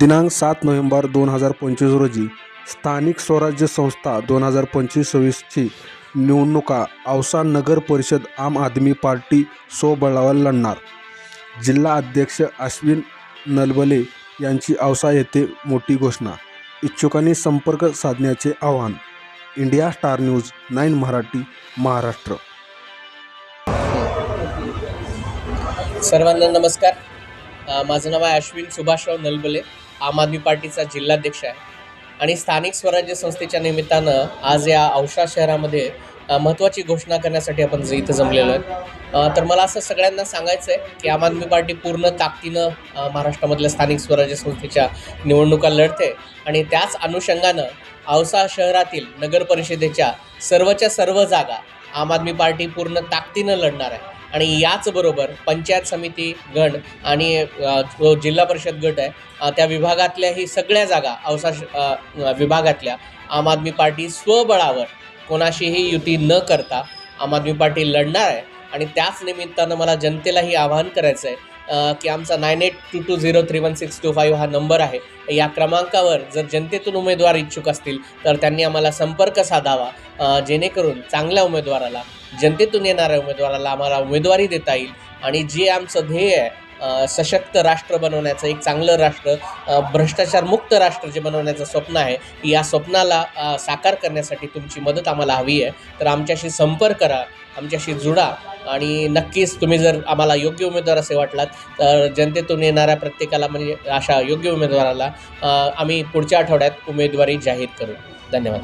दिनांक सात नोव्हेंबर दोन हजार पंचवीस रोजी स्थानिक स्वराज्य संस्था दोन हजार पंचवीस सव्वीसची निवडणुका औसा नगर परिषद आम आदमी पार्टी सोबळावर लढणार. जिल्हा अध्यक्ष अश्विन नलबले यांची औसा येथे मोठी घोषणा. इच्छुकांनी संपर्क साधण्याचे आवाहन. India star news nine Marathi Maharashtra. सर्वांना नमस्कार. माझं नाव आहे अश्विन सुभाषराव नलबले. आम आदमी पार्टीचा जिल्हाध्यक्ष आहे. आणि स्थानिक स्वराज्य संस्थेच्या निमित्तानं आज या औसा शहरामध्ये महत्त्वाची घोषणा करण्यासाठी आपण जे इथं जमलेलो आहे तर मला असं सगळ्यांना सांगायचं आहे की आम आदमी पार्टी पूर्ण ताकदीनं महाराष्ट्रामधल्या स्थानिक स्वराज्य संस्थेच्या निवडणुका लढते. आणि त्याच अनुषंगानं औसा शहरातील नगर परिषदेच्या सर्वच्या सर्व जागा आम आदमी पार्टी पूर्ण ताकदीनं लढणार आहे. आणि याचबरोबर पंचायत समिती गण आणि जो जिल्हा परिषद गट आहे त्या त्या विभागातल्याही सगळ्या जागा अवसा विभागातल्या आम आदमी पार्टी स्वबळावर कोणाशीही युती न करता आम आदमी पार्टी लढणार आहे. आणि त्याच निमित्तानं मला जनतेलाही आवाहन करायचं आहे की आमचा nine eight two two zero three one six two five हा नंबर आहे. या क्रमांकावर जर जनतेतून उमेदवार इच्छुक असतील तर त्यांनी आम्हाला संपर्क साधावा. जेणेकरून चांगल्या उमेदवाराला जनतेतून येणाऱ्या उमेदवाराला आम्हाला उमेदवारी देता येईल. आणि जे आमचं ध्येय आहे सशक्त राष्ट्र बनवण्याचं एक चांगलं राष्ट्र भ्रष्टाचारमुक्त राष्ट्र जे बनवण्याचं स्वप्न आहे या स्वप्नाला साकार करण्यासाठी तुमची मदत आम्हाला हवी आहे. तर आमच्याशी संपर्क करा आमच्याशी जुडा. आणि नक्कीच तुम्ही जर आम्हाला योग्य उमेदवार असे वाटलात तर जनतेतून येणाऱ्या प्रत्येकाला म्हणजे अशा योग्य उमेदवाराला आम्ही पुढच्या आठवड्यात उमेदवारी जाहीर करू. धन्यवाद.